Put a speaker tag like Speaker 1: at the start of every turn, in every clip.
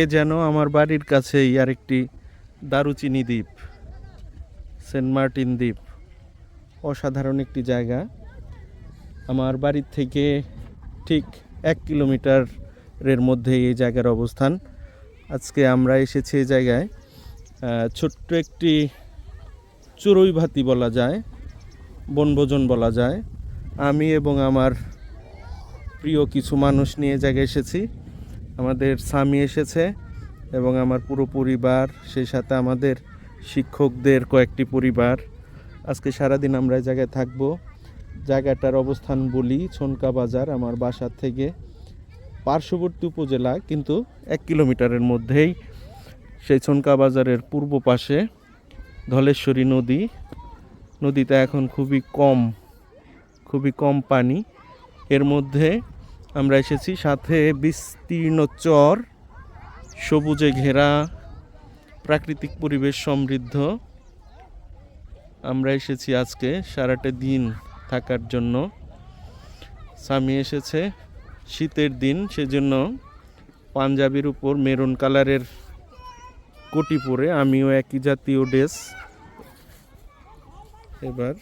Speaker 1: এ যেন আমার বাড়ির কাছেই আরেকটি দারুচিনি দ্বীপ, সেন্ট মার্টিন দ্বীপ। অসাধারণ একটি জায়গা। আমার বাড়ির থেকে ঠিক এক কিলোমিটারের মধ্যে এই জায়গার অবস্থান। আজকে আমরা এসেছি এই জায়গায় ছোট্ট একটি চড়ুই ভাতি বলা যায়, বনভোজন বলা যায়। আমি এবং আমার প্রিয় কিছু মানুষ নিয়ে জায়গায় এসেছি। আমাদের স্বামী এসেছে এবং আমার পুরো পরিবার, সেই সাথে আমাদের শিক্ষকদের কয়েকটি পরিবার। আজকে সারাদিন আমরা এই জায়গায় থাকব। জায়গাটার অবস্থান বলি ছনকা বাজার, আমার বাসার থেকে পার্শ্ববর্তী উপজেলা, কিন্তু এক কিলোমিটারের মধ্যেই। সেই ছনকা বাজারের পূর্ব পাশে ধলেশ্বরী নদী। নদীতে এখন খুবই কম খুবই কম পানি। এর মধ্যে আমরা এসেছি সাথে বিস্তীর্ণ চর, সবুজে ঘেরা, প্রাকৃতিক পরিবেশ সমৃদ্ধ। আমরা এসেছি আজকে সারাটা দিন থাকার জন্য। স্বামী এসেছে শীতের দিন, সেজন্য পাঞ্জাবির উপর মেরুন কালারের কোটি পরে আমিও একই জাতীয় ড্রেস। এবার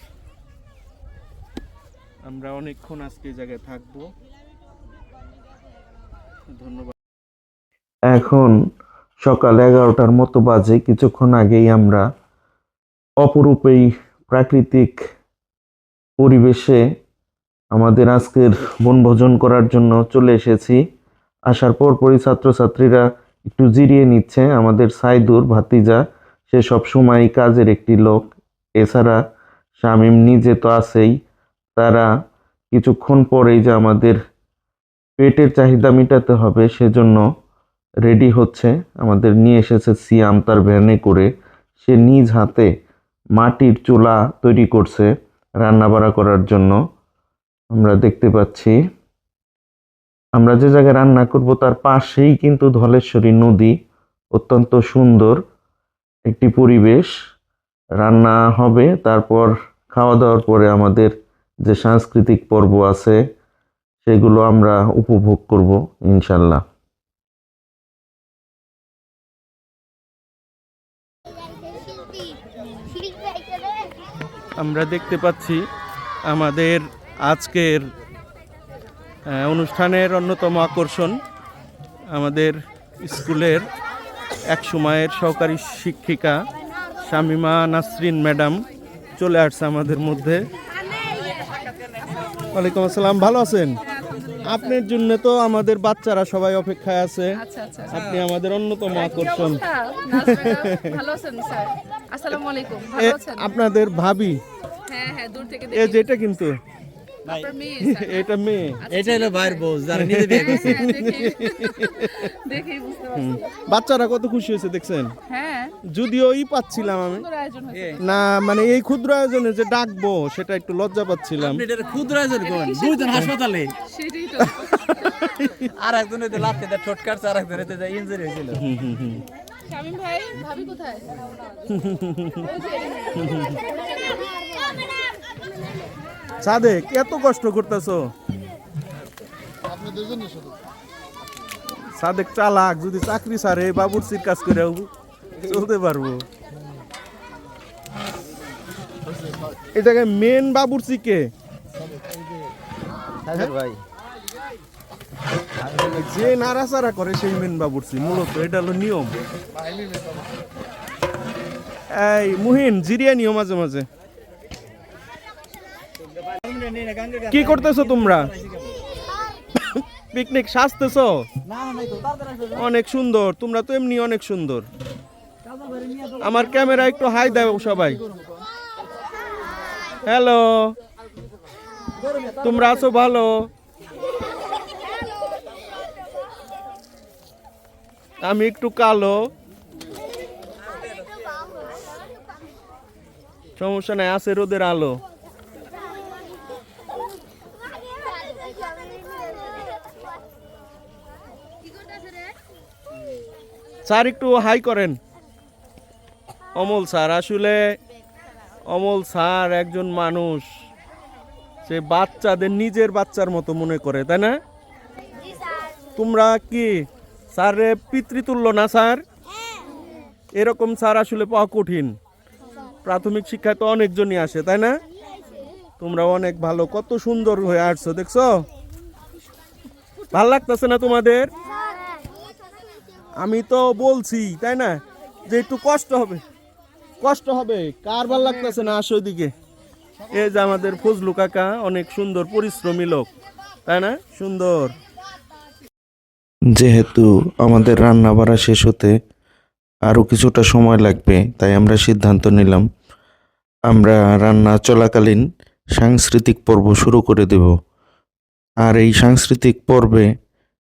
Speaker 1: আমরা অনেকক্ষণ আজকে জায়গায় থাকব। এখন সকাল এগারোটার মতো বাজে, কিছুক্ষণ আগেই আমরা অপরূপ এই প্রাকৃতিক পরিবেশে আমাদের আজকের বনভোজন করার জন্য চলে এসেছি। আসার পর পরই ছাত্রছাত্রীরা একটু জিরিয়ে নিচ্ছে। আমাদের সাইদুর, ভাতিজা, সে সব সময় কাজের একটি লোক। এছাড়া শামীম নিজে তো আছেই। তারা কিছুক্ষণ পরেই যে আমাদের পেটের চাহিদা মেটাতে হবে, সেজন্য রেডি হচ্ছে। আমাদের নিয়ে এসেছে সিয়াম, তার ভ্যানে করে। সে নিজ হাতে মাটির চুলা তৈরি করছে রান্নাবাড়া করার জন্য। আমরা দেখতে পাচ্ছি, আমরা যে জায়গায় রান্না করব তার পাশেই কিন্তু ধলেশ্বরী নদী, অত্যন্ত সুন্দর একটি পরিবেশ। রান্না হবে, তারপর খাওয়া দাওয়ার পরে আমাদের যে সাংস্কৃতিক পর্ব আছে সেগুলো আমরা উপভোগ করব, ইনশাল্লাহ। আমরা দেখতে পাচ্ছি আমাদের আজকের অনুষ্ঠানের অন্যতম আকর্ষণ আমাদের স্কুলের এক সময়ের সহকারী শিক্ষিকা শামিমা নাসরিন ম্যাডাম চলে আসছে আমাদের মধ্যে। ওয়ালাইকুম আসসালাম, ভালো আছেন? আপনার জন্য তো আমাদের বাচ্চারা সবাই অপেক্ষায় আছে।
Speaker 2: আচ্ছা আচ্ছা
Speaker 1: আপনি আমাদের অন্যতম আকর্ষণ।
Speaker 2: ভালো আছেন স্যার? আসসালামু আলাইকুম
Speaker 1: এ,
Speaker 2: ভালো আছেন?
Speaker 1: আপনাদের ভাবি।
Speaker 2: হ্যাঁ হ্যাঁ দূর থেকে
Speaker 1: এ যেটা কিন্তু। এটা মেয়ে।
Speaker 3: এটা হলো ভাইয়ের বউ যারা নিজে বিয়ে করছে
Speaker 2: দেখি- দেখেই বুঝতে পারছি।
Speaker 1: বাচ্চারা কত খুশি হয়েছে দেখছেন?
Speaker 2: হ্যাঁ
Speaker 1: যদিও ই পাচ্ছিলাম আমি। না মানে এই ক্ষুদ্র আয়োজনে যে ডাকবো সেটা একটু লজ্জা পাচ্ছিলাম।
Speaker 3: ক্ষুদ্র আয়োজন করেন দুইজন হাসপাতালে। আর একজন হইতে লাফতে ঠোঁট কাটছে আর একজন হইতে ইঞ্জুরি হয়েছিল
Speaker 2: শামিম ভাই ভাবি কোথায়?
Speaker 1: সাদেক এত কষ্ট করতেছো? সাদেক চালাক যদি চাকরি সারে বাবুরচির কাজ করে চলতে পারব। এটাকে মেন বাবুরচি কে?
Speaker 3: ভাই।
Speaker 1: যে নাড়াচাড়া করে সেই মেন বাবুরচি মূলত এটা হলো নিয়ম। এই মুহিন জিরিয়া নিও মাঝে মাঝে। কি করতেছো তোমরা? পিকনিক সাজতেছো? অনেক সুন্দর তোমরা তো এমনি অনেক সুন্দর। আমার ক্যামেরা একটু হাই দাও সবাই। হ্যালো। তোমরা আছো ভালো? আমি একটু কালো। সমস্যা নাই, আছে রোদের আলো। স্যার, একটু হাই করেন। অমল স্যার, আসলে অমল স্যার একজন মানুষ। সে বাচ্চাদের নিজের বাচ্চার মতো মনে করে, তাই না? তোমরা কি স্যার পিতৃতুল্য না স্যার? এরকম স্যার আসলে পাওয়া কঠিন। প্রাথমিক শিক্ষায় তো অনেকজনই আসে, তাই না? তোমরা অনেক ভালো, কত সুন্দর হয়ে আসছো, দেখছ? ভালো লাগতেছে না তোমাদের? আমি তো বলছি, তাই না? যে একটু কষ্ট হবে। কষ্ট হবে, কার ভালো লাগতেছে না? আসো দিকে এই যে আমাদের ফজলু কাকা, অনেক সুন্দর, পরিশ্রমী লোক, তাই না? সুন্দর।
Speaker 4: যেহেতু আমাদের রান্না বাড়া শেষ হতে আরও কিছুটা সময় লাগবে, তাই আমরা সিদ্ধান্ত নিলাম, আমরা রান্না চলাকালীন সাংস্কৃতিক পর্ব শুরু করে দেব। আর এই সাংস্কৃতিক পর্বে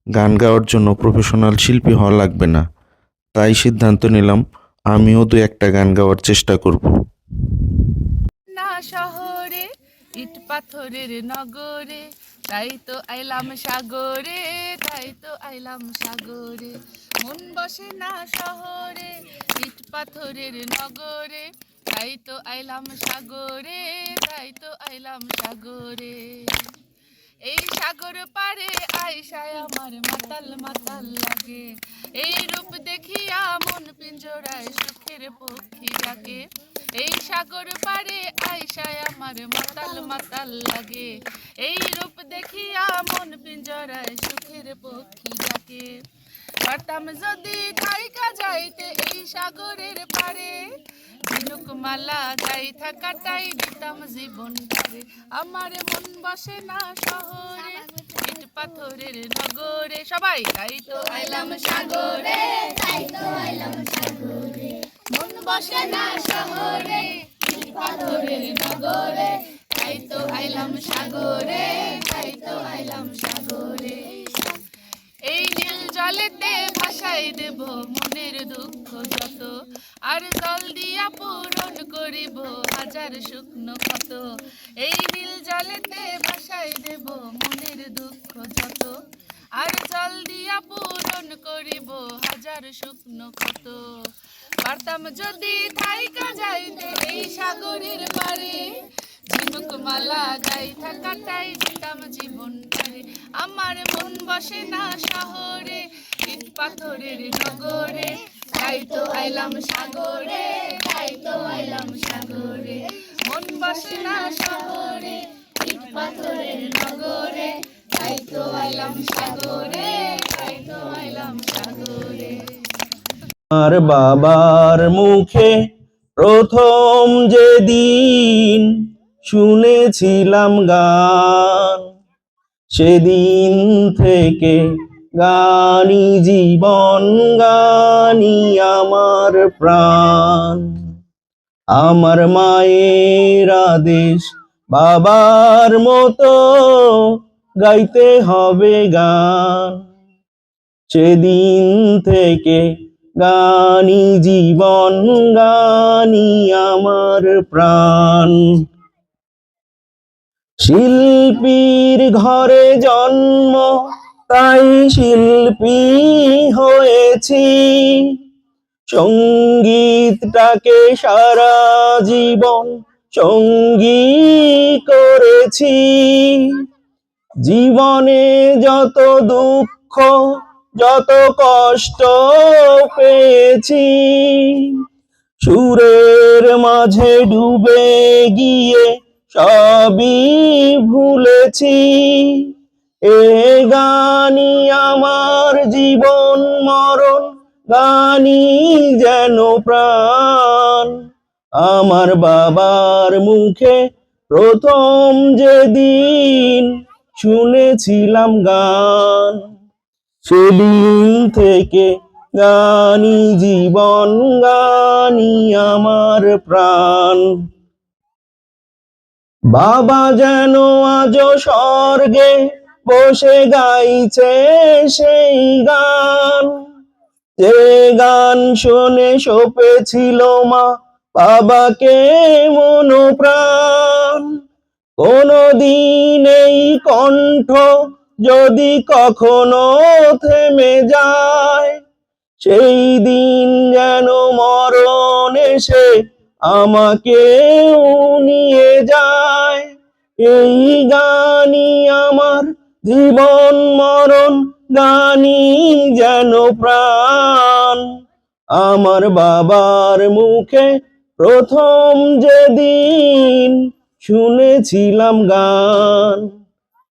Speaker 4: গান গাওয়ার জন্য প্রফেশনাল শিল্পী হওয়া লাগবে না, তাই সিদ্ধান্ত নিলাম আমিও দু একটা গান গাওয়ার চেষ্টা করব।
Speaker 2: না শহরে ইট পাথরের নগরে, তাই তো আইলাম সাগরে, তাই তো আইলাম সাগরে। মন বসে না শহরে, ইট পাথরের নগরে, তাই তো আইলাম সাগরে, তাই তো আইলাম সাগরে। এই সাগর পারে আয়সায় আমার মাতাল মাতাল লাগে। এই রূপ দেখিয়া মন পিঞ্জরায় সুখের পক্ষী ডাকে। এই সাগর পারে আয়সায় আমার মাতাল মাতাল লাগে। এই রূপ দেখিয়া মন পিঞ্জরায় সুখের পক্ষী ডাকে। পারতাম যদি থাইকা যাইতে এই সাগরের পারে। ঝিনুক মালা গাই থাকাটাই দিতাম জীবন করে আমার মন বসে না শহরে, ইট পাথরের নগরে। সবাই তাই তো আইলাম সাগরে। তাই তো আইলাম সাগরে মন বসে না শহরে, ইট পাথরের নগরে। তাই তো আইলাম সাগরে, তাই তো আইলাম সাগরে। এই জলেতে ভাসাই দেব মনের দুঃখ যত। আর জল দিয়া পূরণ করিব হাজার শুকনো ক্ষত। এই নীল জলেতে ভাসাই দেব মনের দুঃখ যত। আর জল দিয়া পূরণ করিব হাজার শুকনো ক্ষত। পারতাম যদি থাইকা যাইতে এই সাগরের পারে। ঝিনুক মালা গাই থাকাটাই দিতাম জীবনটারে আমার মন বসে না শহরে, ইট পাথরের নগরে। তাই তো আইলাম সাগরে, তাই তো আইলাম সাগরে। মন বসে না শহরে, ইট পাথরের নগরে। তাই তো আইলাম সাগরে, তাই তো আইলাম সাগরে।
Speaker 1: আমার বাবার মুখে প্রথম যেদিন শুনেছিলাম গান সেদিন থেকে গানি জীবন, গানি আমার প্রাণ। আমার মায়ের আদেশ বাবার মতো গাইতে হবে গান। সেদিন থেকে গানি জীবন, গানি আমার প্রাণ। শিল্পীর ঘরে জন্ম, তাই শিল্পী হয়েছি। সঙ্গীতটাকে সারা জীবন সঙ্গী করেছি। জীবনে যত দুঃখ, যত কষ্ট পেয়েছি, সুরের মাঝে ডুবে গিয়ে সবই ভুলেছি। এ গানি আমার জীবন মরণ গানি যেন প্রাণ। আমার বাবার মুখে প্রথম যেদিন শুনেছিলাম গান, সেদিন থেকে গানি জীবন গানি আমার প্রাণ। বাবা যেন আজ স্বর্গে বসে গাইছে সেই গান। যে গান শুনে সপেছিল মা, বাবাকে মনোপ্রাণ। কোনদিন এই কণ্ঠ যদি কখনো থেমে যায়, সেই দিন যেন মরণ এসে আমাকে নিয়ে যায়। এই গানি আমার জীবন মরণ গানি যেন প্রাণ। আমার বাবার মুখে প্রথম যেদিন শুনেছিলাম গান,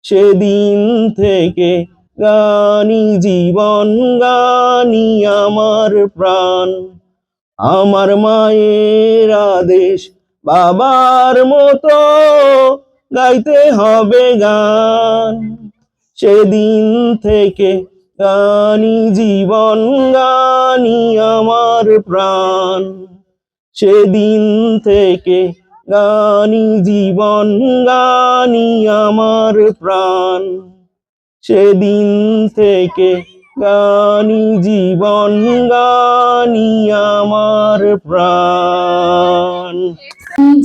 Speaker 1: সেদিন থেকে গানি জীবন গানি আমার প্রাণ। আমার মায়ের আদেশ বাবার মতো গাইতে হবে গান। সেদিন থেকে গানি জীবন, গানি আমার প্রাণ। সেদিন থেকে গানি জীবন, গানি আমার প্রাণ। সেদিন থেকে গানি জীবন গানি আমার প্রাণ।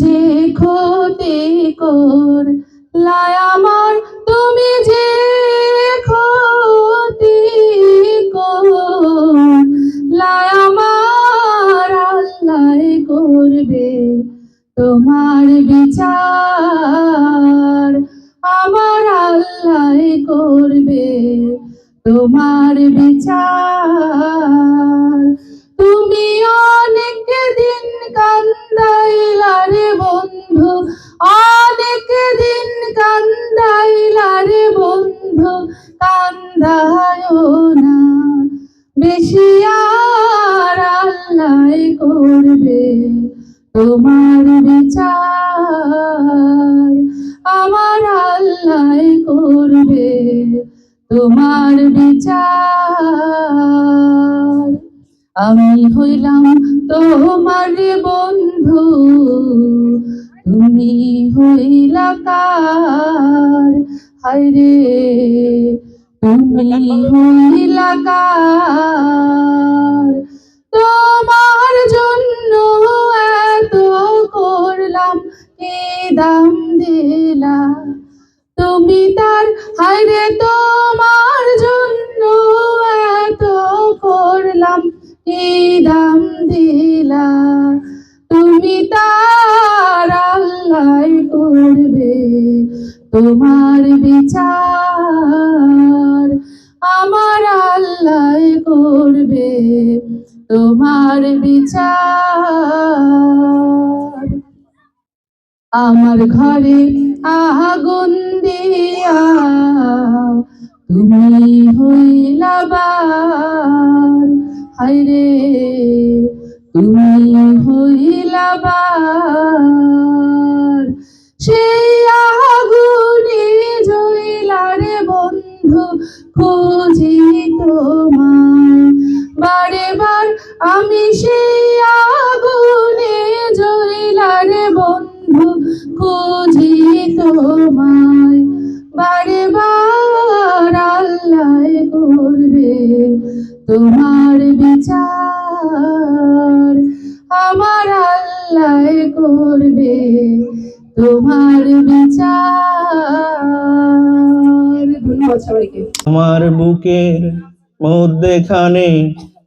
Speaker 2: যে ক্ষতি কর লাই তোমার বিচার আমার আল্লাহ করবে। তোমার বিচার। আমি হইলাম তোমার বন্ধু, তুমি হইলা কার? হায়রে, তুমি হইলা কার? তোমার বিচার। আমার ঘরে আগুন দিয়া তুমি হইলাবার হায়রে তুমি হইলাবার সেই আমি সেই আগুনে জইলারে বন্ধু খুঁজি তোমায় বারে বার আল্লাহ করবে তোমার বিচার। আমার আল্লাহ করবে তোমার বিচার। ধন্যবাদ সবাইকে।
Speaker 1: আমার বুকের মধ্যেখানে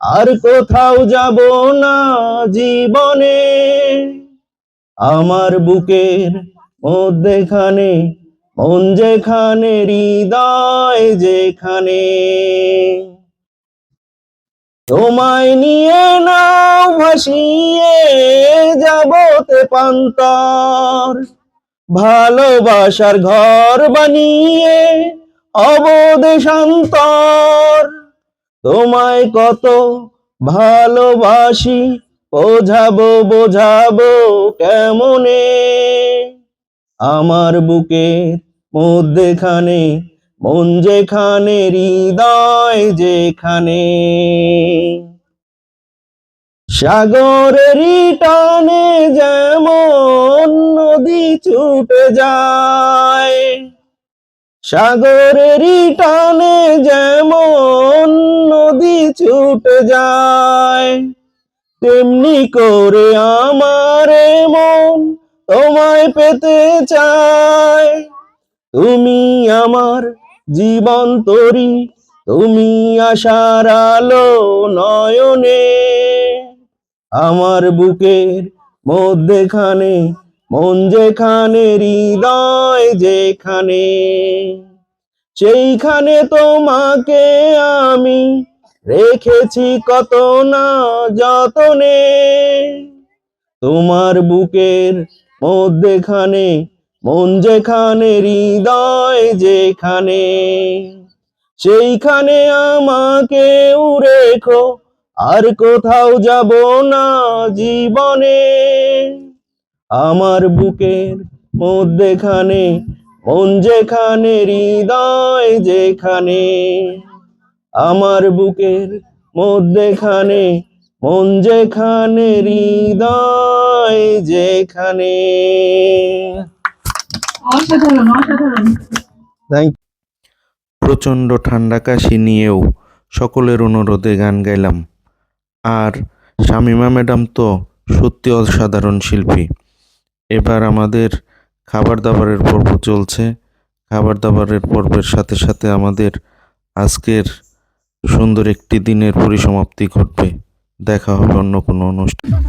Speaker 1: আর কোথাও যাব না জীবনে। আমার বুকের মধ্যেখানে, মন যেখানে, হৃদয় যেখানে। তোমায় নিয়ে নাও ভাসিয়ে যাবতে পান্তর। ভালোবাসার ঘর বানিয়ে অবদেশান্তর তোমায় কত ভালোবাসি, বোঝাবো বোঝাবো কেমনে? আমার বুকের মধ্যেখানে, মন যেখানে, হৃদয় যেখানে। সাগরেরই টানে যেমন নদী ছুটে যায় সাগরেরই টানে যেমন নদী ছুটে যায়, তেমনি করে আমার মন তোমায় পেতে চায়। তুমি আমার জীবন তরি, তুমি আশার আলো নয়নে। আমার বুকের মধ্যেখানে মন যেখানে, হৃদয় যেখানে, সেইখানে তোমাকে আমি রেখেছি কত না যতনে। তোমার বুকের মধ্যেখানে, মন যেখানে, হৃদয় যেখানে, সেইখানে আমাকে রেখো আর কোথাও যাব না জীবনে। আমার বুকের মধ্যেখানে মন যেখানে হৃদয় যেখানে। আমার বুকের মধ্যেখানে মন যেখানে হৃদয় যেখানে।
Speaker 2: অসাধারণ অসাধারণ।
Speaker 1: থ্যাংক
Speaker 4: প্রচণ্ড ঠান্ডা কাশি নিয়েও সকলের অনুরোধে গান গাইলাম। আর শামিমা ম্যাডাম তো সত্যি অসাধারণ শিল্পী। এবার আমাদের খাবার দাবারের পর্ব চলছে। খাবার দাবারের পর্বের সাথে সাথে আমাদের আজকের সুন্দর একটি দিনের পরিসমাপ্তি ঘটবে। দেখা হবে অন্য কোনো অনুষ্ঠান।